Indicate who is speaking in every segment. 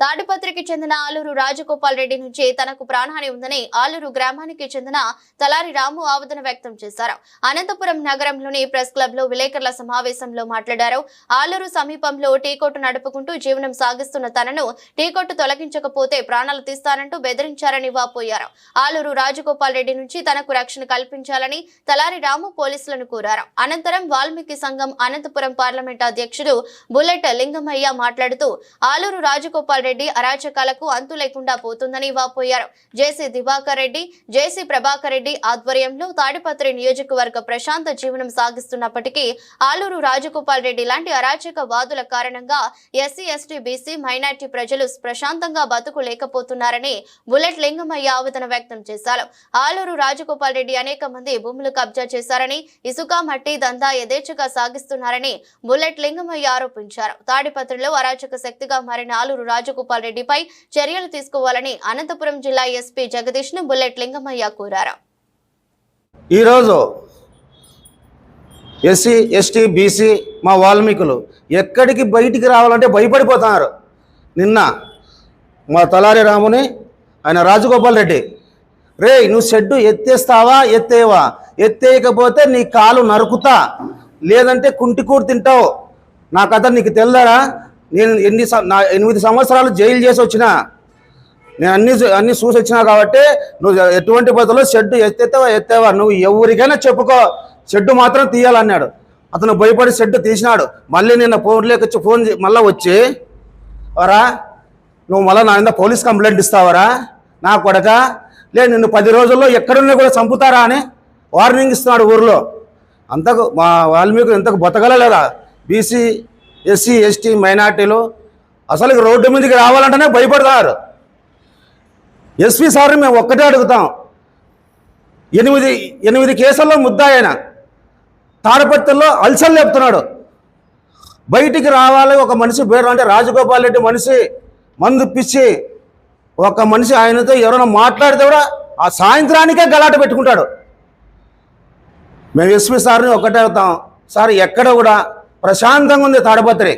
Speaker 1: తాడిపత్రికి చెందిన ఆలూరు రాజగోపాల్ రెడ్డి నుంచి తనకు ప్రాణహాని ఉందని ఆలూరు గ్రామానికి చెందిన తలారి రాము ఆవేదన వ్యక్తం చేశారు. అనంతపురం నగరంలోని ప్రెస్ క్లబ్లో విలేకరుల సమావేశంలో మాట్లాడారు. ఆలూరు సమీపంలో టీకోటు నడుపుకుంటూ జీవనం సాగిస్తున్న తనను టీ కొట్టు తొలగించకపోతే ప్రాణాలు తీస్తానంటూ బెదిరించారని వాపోయారు. ఆలూరు రాజగోపాల్ రెడ్డి నుంచి తనకు రక్షణ కల్పించాలని తలారి రాము పోలీసులను కోరారు. అనంతరం వాల్మీకి సంఘం అనంతపురం పార్లమెంట్ అధ్యక్షుడు బుల్లెట్ లింగమయ్య మాట్లాడుతూ ఆలూరు రాజగోపాల్ రెడ్డి అరాచకాలకు అంతు లేకుండా పోతుందని వాపోయారు. జేసీ దివాకర్ రెడ్డి జేసీ ప్రభాకర్ రెడ్డి ఆధ్వర్యంలో తాడిపత్రి నియోజకవర్గ ప్రశాంత జీవనం సాగిస్తున్నప్పటికీ ఆలూరు రాజగోపాల్ రెడ్డి లాంటి అరాచక వాదుల కారణంగా ఎస్సీ ఎస్టీ బీసీ మైనార్టీ ప్రజలు ప్రశాంతంగా బతుకులేకపోతున్నారని బుల్లెట్ లింగమయ్య ఆవేదన వ్యక్తం చేశారు. ఆలూరు రాజగోపాల్ రెడ్డి అనేక మంది భూములు కబ్జా చేశారని ఇసుక మట్టి దందా యథేచ్ఛగా సాగిస్తున్నారని బుల్లెట్ లింగమయ్య ఆరోపించారు. తాడిపత్రిలో అరాచక శక్తిగా మారిన ఆలూరు రాజగోపాల్ రెడ్డిపై చర్యలు తీసుకోవాలని అనంతపురం జిల్లా ఎస్పీ జగదీష్ను బుల్లెట్ లింగమయ్య కోరారు.
Speaker 2: ఈరోజు ఎస్సీ ఎస్టీ బీసీ మా వాల్మీకులు ఎక్కడికి బయటికి రావాలంటే భయపడిపోతున్నారు. నిన్న మా తలారి రాముని ఆయన రాజగోపాల్ రెడ్డి రే నువ్వు షెడ్డు ఎత్తేస్తావా ఎత్తేవా? ఎత్తేయకపోతే నీ కాలు నరుకుతా. లేదంటే కుంటికూరు తింటావు. నా కథ నీకు తెల్లరా? నేను ఎన్ని నా ఎనిమిది సంవత్సరాలు జైలు చేసి వచ్చినా నేను అన్ని అన్ని చూసి వచ్చినా కాబట్టి నువ్వు ఎటువంటి పద్ధతిలో షెడ్ ఎత్తేవా ఎత్తేవా? నువ్వు ఎవరికైనా చెప్పుకో. షెడ్ మాత్రం తీయాలన్నాడు. అతను భయపడి షెడ్ తీసినాడు. మళ్ళీ నిన్న ఫోన్లోకి వచ్చి ఫోన్ మళ్ళీ వచ్చి వరా నువ్వు మళ్ళీ నా మీద పోలీస్ కంప్లైంట్ ఇస్తావరా? నా కొడక? లే నిన్ను పది రోజుల్లో ఎక్కడున్నా కూడా చంపుతారా అని వార్నింగ్ ఇస్తున్నాడు ఊర్లో. అంతకు మా వాల్మీకి ఇంతకు బతకలేదా బీసీ ఎస్సీ ఎస్టీ మైనార్టీలు అసలు రోడ్డు మీదకి రావాలంటేనే భయపడతారు. ఎస్పీ సార్ని మేము ఒక్కటే అడుగుతాం. ఎనిమిది ఎనిమిది కేసుల్లో ముద్దాయన తాడపత్రిలో అల్సలు లేపుతున్నాడు. బయటికి రావాలి ఒక మనిషి పేరు అంటే రాజగోపాల్ రెడ్డి మనిషి మందు పిచ్చి ఒక మనిషి ఆయనతో ఎవరైనా మాట్లాడితే కూడా ఆ సాయంత్రానికే గలాట పెట్టుకుంటాడు. మేము ఎస్పీ సార్ని ఒకటే అడుగుతాం. సార్ ఎక్కడ కూడా ప్రశాంతంగా ఉంది తాడపత్రి.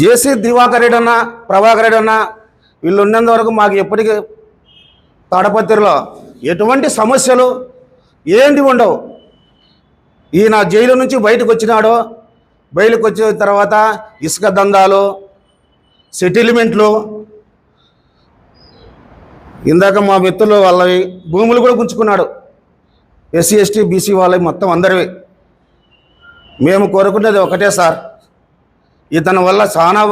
Speaker 2: జేసీ దివాకర్ రెడ్డి అన్న ప్రభాకర్ రెడ్డి అన్న వీళ్ళు ఉన్నంత వరకు మాకు ఎప్పటికీ తాడపత్రిలో ఎటువంటి సమస్యలు ఏంటి ఉండవు. ఈయన జైలు నుంచి బయటకు వచ్చినాడు బయటకు వచ్చిన తర్వాత ఇసుక దందాలు సెటిల్మెంట్లు ఇందాక మా మిత్రులు వాళ్ళవి భూములు కూడా గుంచుకున్నాడు ఎస్సీ ఎస్టీ బీసీ వాళ్ళవి మొత్తం అందరివి. మేము కోరుకునేది ఒకటే సార్. ఇతని వల్ల చాలా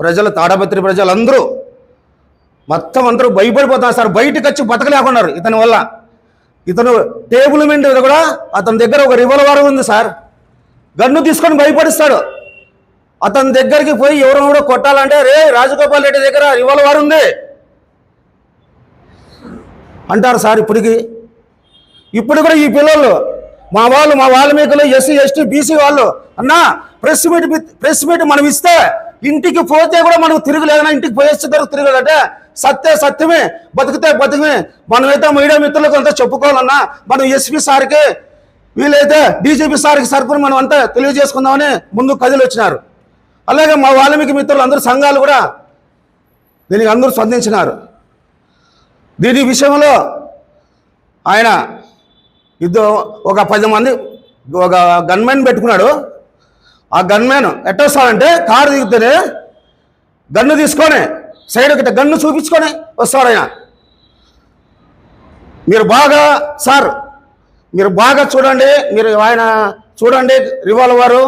Speaker 2: ప్రజలు తాడపత్రి ప్రజలందరూ మొత్తం అందరూ భయపడిపోతున్నారు సార్. బయటకు వచ్చి బతకలేకున్నారు ఇతని వల్ల. ఇతను టేబుల్ మీద కూడా అతని దగ్గర ఒక రివల్వర్ ఉంది సార్. గన్ను తీసుకొని భయపడిస్తాడు. అతని దగ్గరికి పోయి ఎవరైనా కూడా కొట్టాలంటే రే రాజగోపాల్ రెడ్డి దగ్గర రివల్వర్ ఉంది. అంటారు సార్ ఇప్పటికి. ఇప్పుడు కూడా ఈ పిల్లలు మా వాళ్ళు మా వాల్మీకులు ఎస్సీ ఎస్టీ బీసీ వాళ్ళు అన్నా ప్రెస్ మీట్ ప్రెస్ మీట్ మనం ఇస్తే ఇంటికి పోతే కూడా మనకు తిరగలేదన్నా ఇంటికి పోయేస్తే దొరకు తిరగలేదంటే సత్తే సత్యమే బతికితే బతికమే. మనమైతే మీడియా మిత్రులకు అంతా చెప్పుకోవాలన్నా మనం ఎస్పీ సార్కి వీలైతే డీజీపీ సార్కి సరుకుని మనం అంతా తెలియజేసుకుందామని ముందు కదిలి వచ్చినారు. అలాగే మా వాల్మీకి మిత్రులు అందరూ సంఘాలు కూడా దీనికి అందరూ స్పందించినారు. దీని విషయంలో ఆయన ఇద్దరు ఒక పది మంది ఒక గన్మెన్ పెట్టుకున్నాడు. ఆ గన్మెన్ ఎట్ట వస్తాడంటే కారు దిగుతూనే గన్ను తీసుకొని సైడ్ ఒకటి గన్ను చూపించుకొని వస్తాడు ఆయన. మీరు బాగా సార్ మీరు బాగా చూడండి మీరు ఆయన చూడండి రివాల్వరు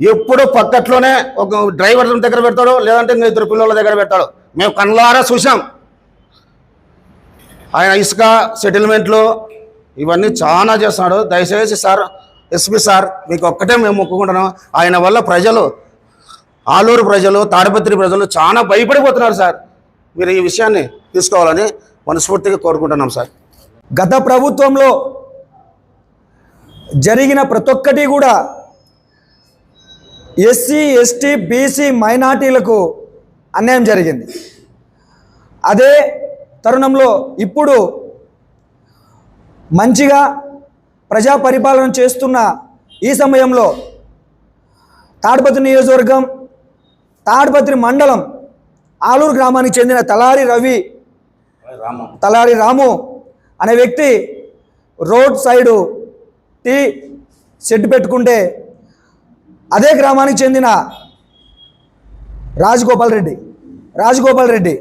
Speaker 2: ఎప్పుడు పక్కట్లోనే ఒక డ్రైవర్ దగ్గర పెడతాడు లేదంటే ఇంకా ఇద్దరు పిల్లల దగ్గర పెడతాడు. మేము కళ్ళారా చూసాం ఆయన ఇసుక సెటిల్మెంట్లు ఇవన్నీ చాలా చేస్తున్నాడు. దయచేసి సార్ ఎస్పీ సార్ మీకు ఒక్కటే మేము మొక్కుకుంటున్నాం. ఆయన వల్ల ప్రజలు ఆలూరు ప్రజలు తాడిపత్రి ప్రజలు చాలా భయపడిపోతున్నారు సార్. మీరు ఈ విషయాన్ని తీసుకోవాలని మనస్ఫూర్తిగా కోరుకుంటున్నాం సార్.
Speaker 3: గత ప్రభుత్వంలో జరిగిన ప్రతి ఒక్కటి కూడా ఎస్సీ ఎస్టీ బీసీ మైనార్టీలకు అన్యాయం జరిగింది. అదే తరుణంలో ఇప్పుడు మంచిగా ప్రజా పరిపాలన చేస్తున్న ఈ సమయంలో తాడిపత్రి నియోజకవర్గం తాడిపత్రి మండలం ఆలూరు గ్రామానికి చెందిన తలారి రవి తలారి రాము అనే వ్యక్తి రోడ్ సైడు టీ షెడ్ పెట్టుకుంటే అదే గ్రామానికి చెందిన రాజగోపాల్ రెడ్డి. రాజగోపాల్ రెడ్డి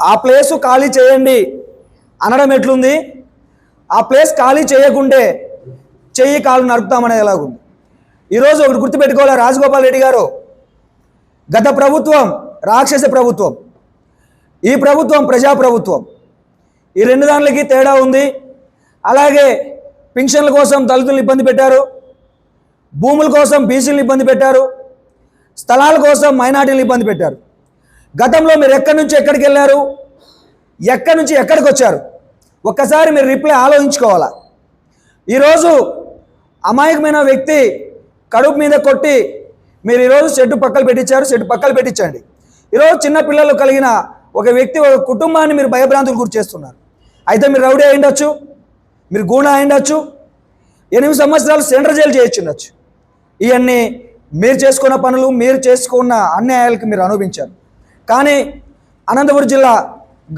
Speaker 3: ఆ ప్లేసు ఖాళీ చేయండి అనడం ఎట్లుంది? ఆ ప్లేస్ ఖాళీ చేయకుంటే చెయ్యి కాలు నరుకుతామనేది ఎలాగుంది? ఈరోజు ఒకటి గుర్తుపెట్టుకోవాలి రాజగోపాల్ రెడ్డి గారు? గత ప్రభుత్వం రాక్షస ప్రభుత్వం ఈ ప్రభుత్వం ప్రజాప్రభుత్వం ఈ రెండు దాంట్లకి తేడా ఉంది. అలాగే పింఛన్ల కోసం దళితులను ఇబ్బంది పెట్టారు భూముల కోసం బీసీలను ఇబ్బంది పెట్టారు స్థలాల కోసం మైనార్టీలను ఇబ్బంది పెట్టారు. గతంలో మీరు ఎక్కడి నుంచి ఎక్కడికి వెళ్ళారు? ఎక్కడి నుంచి ఎక్కడికి వచ్చారు? ఒక్కసారి మీరు రిప్లై ఆలోచించుకోవాలా? ఈరోజు అమాయకమైన వ్యక్తి కడుపు మీద కొట్టి మీరు ఈరోజు షెడ్డు పక్కలు పెట్టించారు షెడ్డు పక్కలు పెట్టించండి. ఈరోజు చిన్న పిల్లలు కలిగిన ఒక వ్యక్తి ఒక కుటుంబాన్ని మీరు భయభ్రాంతులు గురి చేస్తున్నారు. అయితే మీరు రౌడీ అయిండొచ్చు మీరు గూణ అయిండొచ్చు ఎనిమిది సంవత్సరాలు సెంట్రల్ జైలు చేయించుండొచ్చు ఇవన్నీ మీరు చేసుకున్న పనులు మీరు చేసుకున్న అన్యాయాలకు మీరు అనుభవించారు. కానీ అనంతపురం జిల్లా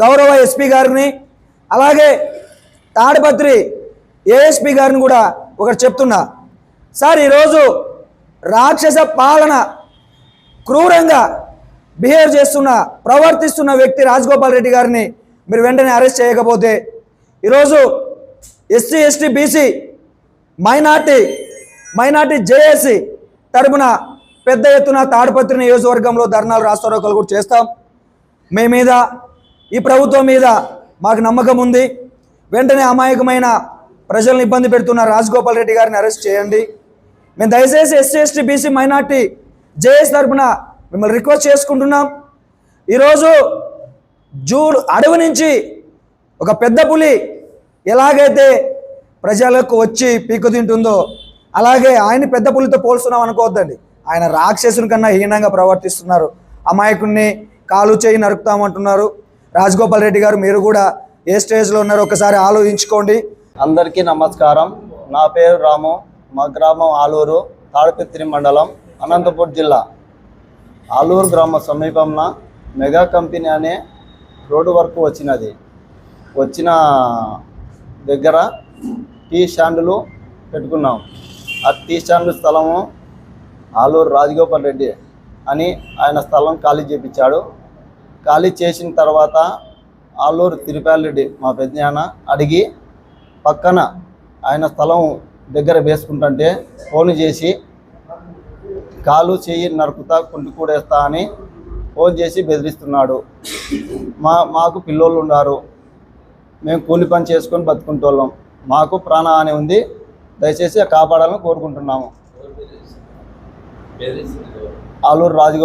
Speaker 3: గౌరవ ఎస్పీ గారిని అలాగే తాడపత్రి ఏఎస్పి గారిని కూడా ఒకటి చెప్తున్నా. సార్ ఈరోజు రాక్షస పాలన క్రూరంగా బిహేవ్ చేస్తున్న ప్రవర్తిస్తున్న వ్యక్తి రాజగోపాల్ రెడ్డి గారిని మీరు వెంటనే అరెస్ట్ చేయకపోతే ఈరోజు SC ST BC minority minority JAC తరపున పెద్ద ఎత్తున తాడిపత్రి నియోజకవర్గంలో ధర్నాలు రాస్తారోకలు కూడా చేస్తాం. మీ మీద ఈ ప్రభుత్వం మీద మాకు నమ్మకం ఉంది. వెంటనే అమాయకమైన ప్రజలను ఇబ్బంది పెడుతున్న రాజగోపాల్ రెడ్డి గారిని అరెస్ట్ చేయండి. మేము దయచేసి SC ST BC minority JS తరఫున మిమ్మల్ని రిక్వెస్ట్ చేసుకుంటున్నాం. ఈరోజు జూ అడవి నుంచి ఒక పెద్ద పులి ఎలాగైతే ప్రజలకు వచ్చి పీకు తింటుందో అలాగే ఆయన పెద్ద పులితో పోల్చున్నాం అనుకోవద్దండి. ఆయన రాక్షసుని కన్నా హీనంగా ప్రవర్తిస్తున్నారు. అమాయకుడిని కాలు చేయి నరుకుతామంటున్నారు. రాజగోపాల్ రెడ్డి గారు మీరు కూడా ఏ స్టేజ్లో ఉన్నారో ఒకసారి ఆలోచించుకోండి.
Speaker 4: అందరికీ నమస్కారం. నా పేరు రాము. మా గ్రామం ఆలూరు తాడిపత్రి మండలం అనంతపూర్ జిల్లా. ఆలూరు గ్రామ సమీపంలో మెగా కంపెనీ అనే రోడ్డు వరకు వచ్చినది. వచ్చిన దగ్గర టీ స్టాండులు పెట్టుకున్నాం. ఆ టీ స్టాండ్ స్థలము ఆలూరు రాజగోపాల్ రెడ్డి అని ఆయన స్థలం ఖాళీ చేపించాడు. ఖాళీ చేసిన తర్వాత ఆలూరు తిరుపాల్ రెడ్డి మా పెద్దనాన్న అడిగి పక్కన ఆయన స్థలం దగ్గర వేసుకుంటుంటే ఫోన్ చేసి కాలు చెయ్యి నరుకుతా కుంటి కూడేస్తా అని ఫోన్ చేసి బెదిరిస్తున్నాడు. మా మాకు పిల్లోళ్ళు ఉన్నారు. మేము కూలి పని చేసుకొని బతుకుంటోళ్ళం. మాకు ప్రాణహాని ఉంది. దయచేసి కాపాడాలని కోరుకుంటున్నాము. ఆలూరు రాజగోపాల్